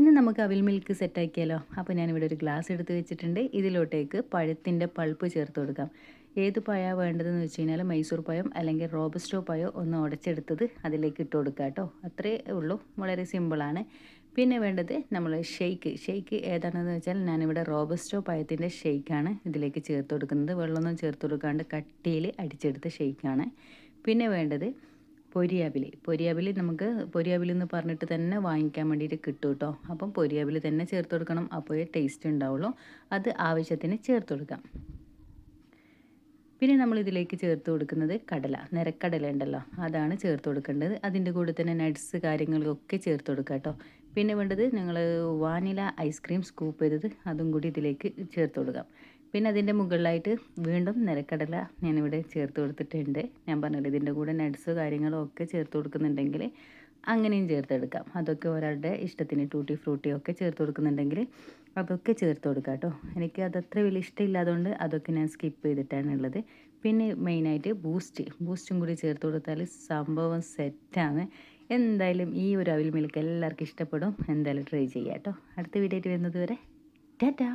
ഇന്ന് നമുക്ക് അവിൽ മിൽക്ക് സെറ്റാക്കിയാലോ അപ്പോൾ ഞാനിവിടെ ഒരു ഗ്ലാസ് എടുത്ത് വെച്ചിട്ടുണ്ട്. ഇതിലോട്ടേക്ക് പഴത്തിന്റെ പൾപ്പ് ചേർത്ത് കൊടുക്കാം. ഏത് പായ വേണ്ടതെന്ന് വെച്ച് കഴിഞ്ഞാൽ മൈസൂർ പഴം അല്ലെങ്കിൽ റോബസ്റ്റോ പായോ ഒന്ന് ഉടച്ചെടുത്തത് അതിലേക്ക് ഇട്ട് കൊടുക്കുക കേട്ടോ. അത്രേ ഉള്ളൂ. വളരെ സിമ്പിളാണ് പിന്നെ വേണ്ടത് നമ്മൾ ഷെയ്ക്ക് ഷെയ്ക്ക് ഏതാണെന്ന് വെച്ചാൽ ഞാനിവിടെ റോബസ്റ്റോ പഴത്തിന്റെ ഷെയ്ക്കാണ് ഇതിലേക്ക് ചേർത്ത് കൊടുക്കുന്നത്. വെള്ളമൊന്നും ചേർത്ത് കൊടുക്കാണ്ട് കട്ടിയിൽ അടിച്ചെടുത്ത ഷെയ്ക്കാണ് പിന്നെ വേണ്ടത് പൊരിയാവിൽ പൊരിയാബിലി നമുക്ക് പൊരിയാവിൽ എന്ന് പറഞ്ഞിട്ട് തന്നെ വാങ്ങിക്കാൻ വേണ്ടിയിട്ട് കിട്ടും കേട്ടോ അപ്പം പൊരിയാവിൽ തന്നെ ചേർത്ത് കൊടുക്കണം. അപ്പോഴേ ടേസ്റ്റ് ഉണ്ടാവുള്ളൂ. അത് ആവശ്യത്തിന് ചേർത്ത് കൊടുക്കാം. പിന്നെ നമ്മൾ ഇതിലേക്ക് ചേർത്ത് കൊടുക്കുന്നത് കടല. നിരക്കടല ഉണ്ടല്ലോ. അതാണ് ചേർത്ത് കൊടുക്കേണ്ടത്. അതിന്റെ കൂടെ തന്നെ നട്ട്സ് കാര്യങ്ങളൊക്കെ ചേർത്ത് കൊടുക്കുക കേട്ടോ പിന്നെ വേണ്ടത് നിങ്ങൾ വാനില ഐസ്ക്രീം സ്കൂപ്പ് ചെയ്തത്. അതും കൂടി ഇതിലേക്ക് ചേർത്ത് കൊടുക്കാം. പിന്നെ അതിന്റെ മുകളിലായിട്ട് വീണ്ടും നിലക്കടല ഞാനിവിടെ ചേർത്ത് കൊടുത്തിട്ടുണ്ട്. ഞാൻ പറഞ്ഞില്ല ഇതിന്റെ കൂടെ നട്ട്സ് കാര്യങ്ങളും ഒക്കെ ചേർത്ത് കൊടുക്കുന്നുണ്ടെങ്കിൽ അങ്ങനെയും ചേർത്തെടുക്കാം. അതൊക്കെ ഒരാളുടെ ഇഷ്ടത്തിന് ടൂട്ടി ഫ്രൂട്ടി ഒക്കെ ചേർത്ത് കൊടുക്കുന്നുണ്ടെങ്കിൽ അതൊക്കെ ചേർത്ത് കൊടുക്കാം കേട്ടോ. എനിക്ക് അതത്ര വലിയ ഇഷ്ടമില്ലാത്തതുകൊണ്ട് അതൊക്കെ ഞാൻ സ്കിപ്പ് ചെയ്തിട്ടാണ് ഉള്ളത്. പിന്നെ മെയിനായിട്ട് ബൂസ്റ്റ് ബൂസ്റ്റും കൂടി ചേർത്ത് കൊടുത്താൽ സംഭവം സെറ്റാണ് എന്തായാലും ഈ ഒരു അവിൽ മിൽക്ക് എല്ലാവർക്കും ഇഷ്ടപ്പെടും. എന്തായാലും ട്രൈ ചെയ്യാം കേട്ടോ. അടുത്ത വീഡിയോ വരുന്നത് വരെ ടാറ്റാ!